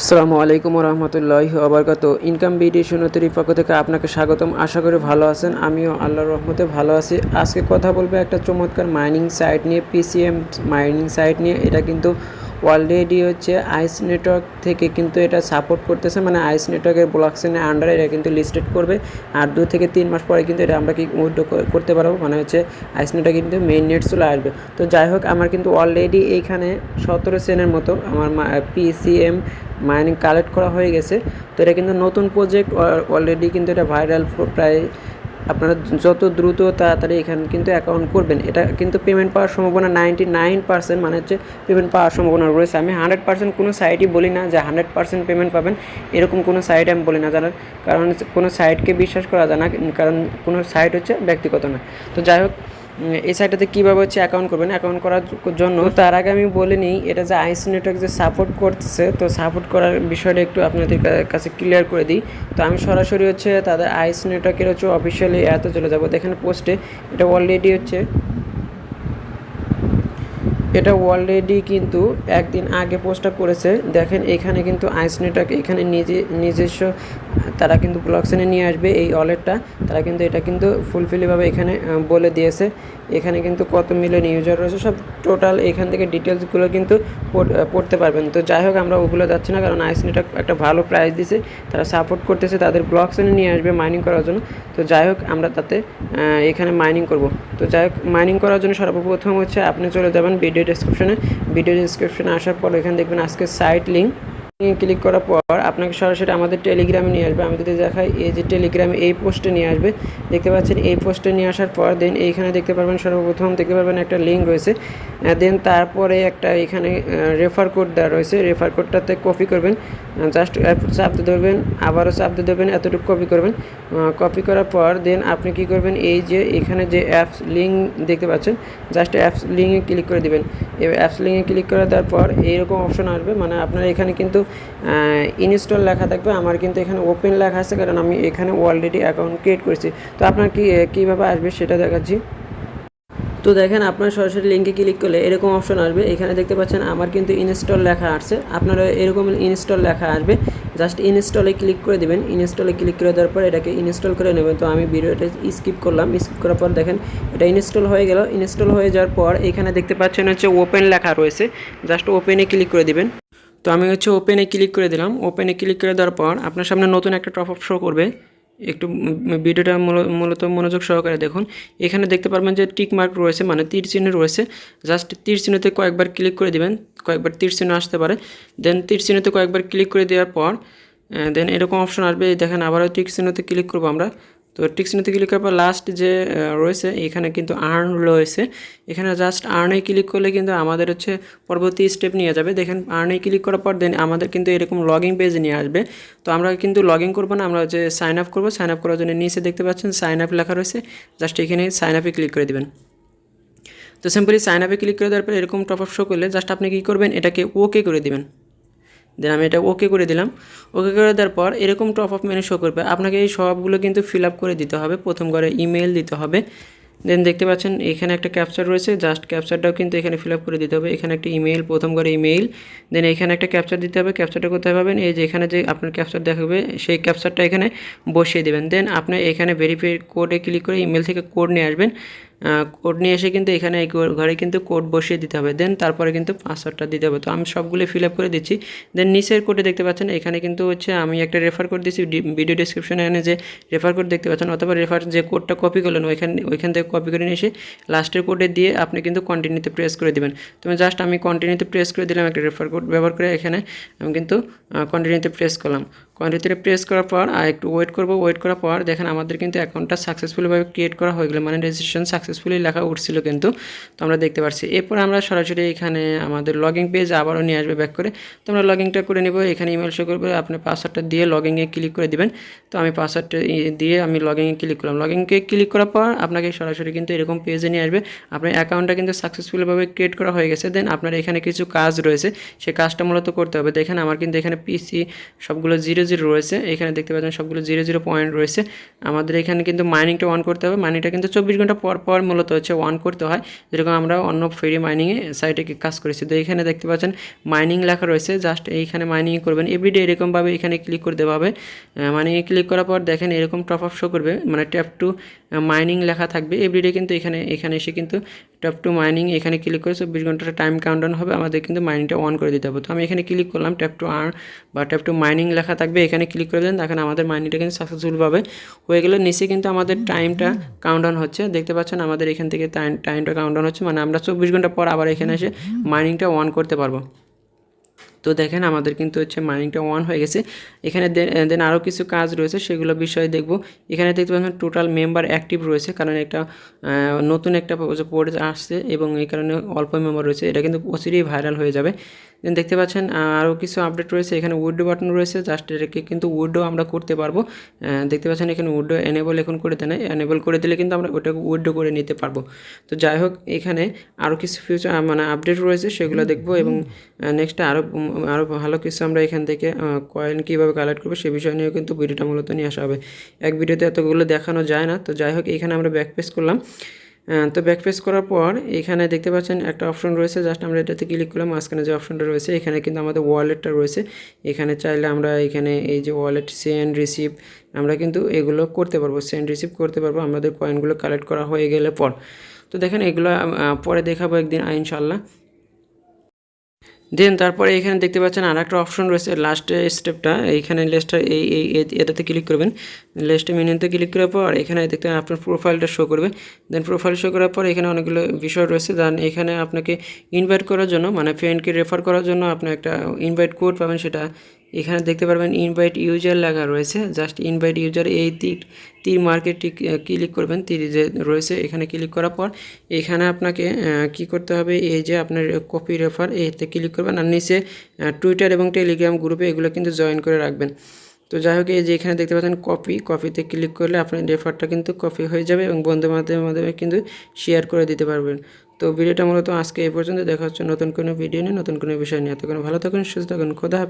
আসসালামু আলাইকুম রহমতুল্লাহ আবরকাত income BD সুনতরির পক্ষ থেকে আপনাকে স্বাগতম। আশা করি ভালো আছেন। আমিও আল্লাহর রহমতে ভালো আছি। আজকে কথা বলব একটা চমৎকার মাইনিং সাইট নিয়ে পিসিএম মাইনিং সাইট নিয়ে। এটা কিন্তু অলরেডি হচ্ছে আইস নেটওয়ার্ক থেকে কিন্তু এটা সাপোর্ট করতেছে। মানে আইস নেটওয়ার্কের ব্লকচেনের আন্ডারে এটা কিন্তু লিস্টেড করবে। আর দু থেকে তিন মাস পরে কিন্তু এটা আমরা কি উইথড্র করতে পারব। মানে হচ্ছে আইস নেটওয়ার্ক কিন্তু মেইন নেট চলে আসবে। তো যাই হোক, আমার কিন্তু অলরেডি এইখানে সতেরো সেনের মতো আমার পিসিএম মাইনিং কালেক্ট করা হয়ে গেছে। তো এটা কিন্তু নতুন প্রজেক্ট অলরেডি কিন্তু এটা ভাইরাল প্রায় আপনারা যত দ্রুত তাড়াতাড়ি এখানে কিন্তু অ্যাকাউন্ট করবেন, এটা কিন্তু পেমেন্ট পাওয়ার সম্ভাবনা নাইনটি নাইন পার্সেন্ট মানে হচ্ছে পেমেন্ট পাওয়ার সম্ভাবনা রয়েছে। আমি হান্ড্রেড পার্সেন্ট কোনো সাইটই বলি না যে হান্ড্রেড পার্সেন্ট পেমেন্ট পাবেন, এরকম কোনো সাইট আমি বলি না। জানার কারণ কোনো সাইটকে বিশ্বাস করা যায় না, কারণ কোনো সাইট হচ্ছে ব্যক্তিগত না তো যাই হোক এই সাইটটাতে কীভাবে হচ্ছে অ্যাকাউন্ট করবেন? অ্যাকাউন্ট করার জন্য তার আগে আমি বলে নিই এটা যে আইস নেটওয়ার্ক যে সাপোর্ট করতেছে তো সাপোর্ট করার বিষয়টা একটু আপনাদের কাছে ক্লিয়ার করে দিই। তো আমি সরাসরি হচ্ছে তাদের আইস নেটওয়ার্কের হচ্ছে অফিসিয়ালি এতে চলে যাব। দেখেন পোস্টে এটা অলরেডি হচ্ছে এটা অলরেডি কিন্তু একদিন আগে পোস্টটা করেছে। দেখেন এখানে কিন্তু আইস নেটওয়ার্ক এখানে নিজে নিজস্ব তারা কিন্তু ব্লকসেনে নিয়ে আসবে এই ওয়ালেটটা। তারা কিন্তু এটা কিন্তু ফুলফিলিভাবে এখানে বলে দিয়েছে। এখানে কিন্তু কত মিলিয়ন ইউজার রয়েছে, সব টোটাল এখান থেকে ডিটেলসগুলো কিন্তু পড়- পড়তে পারবেন। তো যাই হোক, আমরা ওগুলো যাচ্ছি না, কারণ আইস নেটওয়ার্ক একটা ভালো প্রাইস দিছে। তারা সাপোর্ট করতেছে, তাদের ব্লকসেনে নিয়ে আসবে মাইনিং করার জন্য। তো যাই হোক, আমরা তাতে এখানে মাইনিং করব। তো যাই হোক মাইনিং করার জন্য সর্বপ্রথম হচ্ছে আপনি চলে যাবেন ভিডিও ডেসক্রিপশনে ভিডিও ডেসক্রিপশনে আসার পর এখানে দেখবেন আজকে সাইট লিঙ্ক ক্লিক করার পর আপনাকে সরাসরি আমাদের টেলিগ্রামে নিয়ে আসবে। আমি যদি দেখাই, এই যে টেলিগ্রামে এই পোস্টে নিয়ে আসবে, দেখতে পাচ্ছেন এই পোস্টে নিয়ে আসার পর দেন এইখানে দেখতে পারবেন সর্বপ্রথম দেখতে পারবেন একটা লিঙ্ক রয়েছে। দেন তারপরে একটা এখানে রেফার কোড দেওয়া রয়েছে। রেফার কোডটাতে কপি করবেন। জাস্ট চাপ ধরবেন, আবারও চাপ দেবেন এতটুকু কপি করবেন। কপি করার পর দেন আপনি কি করবেন, এই যে এখানে যে অ্যাপস লিঙ্ক দেখতে পাচ্ছেন জাস্ট অ্যাপস লিঙ্কে ক্লিক করে দিবেন। এবার অ্যাপস লিঙ্কে ক্লিক করে দেওয়ার পর এইরকম অপশন আসবে। মানে আপনার এখানে কিন্তু ইনস্টল লেখা থাকবে। আমার কিন্তু এখানে ওপেন লেখা আছে, কারণ আমি এখানে অলরেডি অ্যাকাউন্ট ক্রিয়েট করেছি। তো আপনার কি কীভাবে আসবে সেটা দেখাচ্ছি। তো দেখেন, আপনার সরাসরি লিঙ্কে ক্লিক করলে এরকম অপশন আসবে। এখানে দেখতে পাচ্ছেন, আমার কিন্তু ইনস্টল লেখা আসছে আপনারা এরকম ইনস্টল লেখা আসবে। জাস্ট ইনস্টলে ক্লিক করে দেবেন। ইনস্টলে ক্লিক করে দেওয়ার পর এটাকে ইনস্টল করে নেবেন। তো আমি ভিডিওটা স্কিপ করলাম। স্কিপ করার পর দেখেন, এটা ইনস্টল হয়ে গেল। ইনস্টল হয়ে যাওয়ার পর এখানে দেখতে পাচ্ছেন হচ্ছে ওপেন লেখা রয়েছে। জাস্ট ওপেনে ক্লিক করে দিবেন। তো আমি হচ্ছে ওপেনে ক্লিক করে দিলাম। ওপেনে ক্লিক করে দেওয়ার পর আপনার সামনে নতুন একটা টপ আপ শো করবে। একটু ভিডিওটা মূলত মনোযোগ সহকারে দেখুন। এখানে দেখতে পারবেন যে টিক মার্ক রয়েছে মানে তীর চিহ্ন রয়েছে। জাস্ট তীর চিহ্নতে কয়েকবার ক্লিক করে দিবেন, কয়েকবার তীর চিহ্ন আসতে পারে। দেন তীর চিহ্নতে কয়েকবার ক্লিক করে দেওয়ার পর দেন এরকম অপশন আসবে। দেখেন আবারও টিক চিহ্নতে ক্লিক করব আমরা। তো টিক চিহ্নতে ক্লিক করার পর লাস্ট যে রয়েছে, এখানে কিন্তু আর্ন রয়েছে। এখানে জাস্ট আর্নে ক্লিক করলে কিন্তু আমাদের হচ্ছে পরবর্তী স্টেপ নিয়ে যাবে। দেখেন আর্নে ক্লিক করার পর দেন আমাদের কিন্তু এরকম লগিং পেজ নিয়ে আসবে। তো আমরা কিন্তু লগ করব না, আমরা হচ্ছে সাইন আপ করব সাইন আপ করার জন্য নিচে দেখতে পাচ্ছেন সাইন আপ লেখা রয়েছে। জাস্ট এখানে সাইন আপে ক্লিক করে দেবেন। তো সিম্পলি সাইন আপে ক্লিক করে দেওয়ার পর এরকম টপ আপ শো করলে জাস্ট আপনি কী করবেন, এটাকে ওকে করে দিবেন। দেন আমি এটা ওকে করে দিলাম। ওকে করে দেওয়ার পর এরকম টপ আপ মেনু শো করবে। আপনাকে এই সবগুলো কিন্তু ফিল আপ করে দিতে হবে। প্রথম করে ইমেল দিতে হবে। দেন দেখতে পাচ্ছেন এখানে একটা ক্যাপচার রয়েছে। জাস্ট ক্যাপচারটাও কিন্তু এখানে ফিল আপ করে দিতে হবে। এখানে একটা ইমেল প্রথম করে ইমেল দেন এখানে একটা ক্যাপচার দিতে হবে। ক্যাপচারটা কোথায় পাবেন? এই যে এখানে যে আপনার ক্যাপচার দেখাবে, সেই ক্যাপচারটা এখানে বসিয়ে দেবেন। দেন আপনি এখানে ভেরিফাই কোডে ক্লিক করে ইমেল থেকে কোড নিয়ে আসবেন। কোড নিয়ে এসে কিন্তু এখানে এই ঘরে কিন্তু কোড বসিয়ে দিতে হবে। দেন তারপরে কিন্তু পাসওয়ার্ডটা দিতে হবে। তো আমি সবগুলো ফিল আপ করে দিচ্ছি। দেন নিচের কোডে দেখতে পাচ্ছেন, এখানে কিন্তু হচ্ছে আমি একটা রেফার কোড দিচ্ছি ভিডিও ডিসক্রিপশনে এনে যে রেফার কোড দেখতে পাচ্ছেন, অথবা রেফার যে কোডটা কপি করলেন, ওইখান ওইখান থেকে কপি করে নিয়ে এসে লাস্টের কোডে দিয়ে আপনি কিন্তু কন্টিনিউতে প্রেস করে দিবেন। তুমি জাস্ট আমি কন্টিনিউতে প্রেস করে দিলাম একটা রেফার কোড ব্যবহার করে এখানে আমি কিন্তু কন্টিনিউতে প্রেস করলাম। কন্টিনিউতে প্রেস করার পর একটু ওয়েট করব। ওয়েট করার পর দেখেন আমাদের কিন্তু অ্যাকাউন্টটা সাকসেসফুলভাবে ক্রিয়েট করা হয়ে গেলো মানে রেজিস্ট্রেশন সাকসেসফুলি লেখা উঠছিল কিন্তু, তো আমরা দেখতে পাচ্ছি এরপর আমরা সরাসরি এখানে আমাদের লগ লগিং পেজ আবারও নিয়ে আসবে ব্যাক করে। তো আমরা লগিংটা করে নেব। এখানে ইমেল শো করবে। আপনি পাসওয়ার্ডটা দিয়ে লগ লগিংয়ে ক্লিক করে দিবেন। তো আমি পাসওয়ার্ডটা দিয়ে আমি লগ লগিংয়ে ক্লিক করলাম। লগিংকে ক্লিক করার পর আপনাকে সরাসরি কিন্তু এরকম পেজে নিয়ে আসবে। আপনার অ্যাকাউন্টটা কিন্তু সাকসেসফুলভাবে ক্রিয়েট করা হয়ে গেছে। দেন আপনার এখানে কিছু কাজ রয়েছে। সেই কাজটা মূলত করতে হবে। দেখেন আমার কিন্তু এখানে পিসি সবগুলো জিরো জিরো রয়েছে। এখানে দেখতে পাচ্ছেন সবগুলো জিরো জিরো পয়েন্ট রয়েছে। আমাদের এখানে কিন্তু মাইনিংটা অন করতে হবে। মাইনিংটা কিন্তু চব্বিশ ঘণ্টা পর পর পাওয়ার মূলত হচ্ছে ওয়ান করতে হয়। যেরকম আমরা অন্য ফ্রি মাইনিংয়ে সাইটে কাজ করেছি। তো এখানে দেখতে পাচ্ছেন মাইনিং লেখা রয়েছে। জাস্ট এইখানে মাইনিং করবেন। এভরিডে এরকমভাবে এখানে ক্লিক করে দেওয়া হবে মাইনিংয়ে ক্লিক করার পর দেখেন এরকম টপ আপ শো করবে। মানে ট্যাপ টু মাইনিং লেখা থাকবে। এভরিডে কিন্তু এখানে এখানে এসে কিন্তু ট্যাপ টু মাইনিং এখানে ক্লিক করে চব্বিশ ঘণ্টার টাইম কাউন্টডাউন হবে। আমাদের কিন্তু মাইনিংটা অন করে দিতে হবে। তো আমি এখানে ক্লিক করলাম ট্যাপ টু আর্ন বা ট্যাপ টু মাইনিং লেখা থাকবে। এখানে ক্লিক করে দেন দেখেন আমাদের মাইনিংটা কিন্তু সাকসেসফুলভাবে হয়ে গেলে। নিচে কিন্তু আমাদের টাইমটা কাউন্টডাউন হচ্ছে। দেখতে পাচ্ছেন আমাদের এখান থেকে টাইম টাইমটা কাউন্টডাউন হচ্ছে। মানে আমরা চব্বিশ ঘণ্টা পর আবার এখানে এসে মাইনিংটা অন করতে পারব। তো দেখেন আমাদের কিন্তু হচ্ছে মাইনিংটা ওয়ান হয়ে গেছে। এখানে দেন আরও কিছু কাজ রয়েছে, সেগুলো বিষয়ে দেখব। এখানে দেখতে পাচ্ছেন টোটাল মেম্বার অ্যাক্টিভ রয়েছে, কারণ একটা নতুন একটা পোর্ট আসছে এবং এই কারণে অল্প মেম্বার রয়েছে। এটা কিন্তু প্রচুরই ভাইরাল হয়ে যাবে। দেখতে পাচ্ছেন আরও কিছু আপডেট রয়েছে। এখানে উইডো বাটন রয়েছে জাস্ট এটাকে কিন্তু উইডো আমরা করতে পারব। দেখতে পাচ্ছেন, এখানে উইডো এনেবল এখন করে দেয় এনেবল করে দিলে কিন্তু আমরা ওটাকে উইডো করে নিতে পারব। তো যাই হোক, এখানে আরও কিছু ফিউচার মানে আপডেট রয়েছে, সেগুলো দেখব এবং নেক্সট আরও আরও ভালো কিছু আমরা এখান থেকে কয়েন কীভাবে কালেক্ট করব, সে বিষয় নিয়েও কিন্তু ভিডিওটা মূলত নিয়ে আসা হবে। এক ভিডিওতে এতগুলো দেখানো যায় না। তো যাই হোক, এখানে আমরা ব্যাক পেস করলাম। তো ব্যাক পেস করার পর এখানে দেখতে পাচ্ছেন একটা অপশন রয়েছে। জাস্ট আমরা এটাতে ক্লিক করলাম, মাঝখানে যে অপশনটা রয়েছে, এখানে কিন্তু আমাদের ওয়ালেটটা রয়েছে। এখানে চাইলে আমরা এখানে এই যে ওয়ালেট সেন্ড রিসিভ আমরা কিন্তু এগুলো করতে পারব। সেন্ড রিসিভ করতে পারব। আমাদের কয়েনগুলো কালেক্ট করা হয়ে গেলে পর। তো দেখেন এগুলো পরে দেখাবো একদিন আইনশাল্লাহ ইনশাল্লাহ দেন তারপরে এখানে দেখতে পাচ্ছেন আর একটা অপশন রয়েছে লাস্টের স্টেপটা এইখানে লেস্টটা এই এটাতে ক্লিক করবেন। লেস্টে মেনুতে ক্লিক করার পর এখানে দেখতে আপনার প্রোফাইলটা শো করবে। দেন প্রোফাইল শো করার পর এখানে অনেকগুলো বিষয় রয়েছে। দেন এখানে আপনাকে ইনভাইট করার জন্য মানে ফ্রেন্ডকে রেফার করার জন্য আপনি একটা ইনভাইট কোড পাবেন সেটা। এখানে দেখতে পারবেন ইনভাইট ইউজার লেখা রয়েছে। জাস্ট ইনভাইট ইউজার এই তীর তীর মার্কেটটি ক্লিক করবেন। তীর যে রয়েছে, এখানে ক্লিক করার পর এখানে আপনাকে কি করতে হবে? এই যে আপনার কপি রেফার এতে ক্লিক করবেন। আর নিচে টুইটার এবং টেলিগ্রাম গ্রুপে এগুলো কিন্তু জয়েন করে রাখবেন। তো যাই হোক, এই যে এখানে দেখতে পাচ্ছেন কপি কপিতে ক্লিক করলে আপনার রেফারটা কিন্তু কপি হয়ে যাবে এবং বন্ধু বান্ধবের মাধ্যমে কিন্তু শেয়ার করে দিতে পারবেন। তো ভিডিওটা মূলত আজকে এই পর্যন্ত। দেখা হচ্ছে নতুন কোনো ভিডিও নিয়ে, নতুন কোনো বিষয় নিয়ে। এতক্ষণ ভালো থাকুন, সুস্থ থাকুন। খোদা।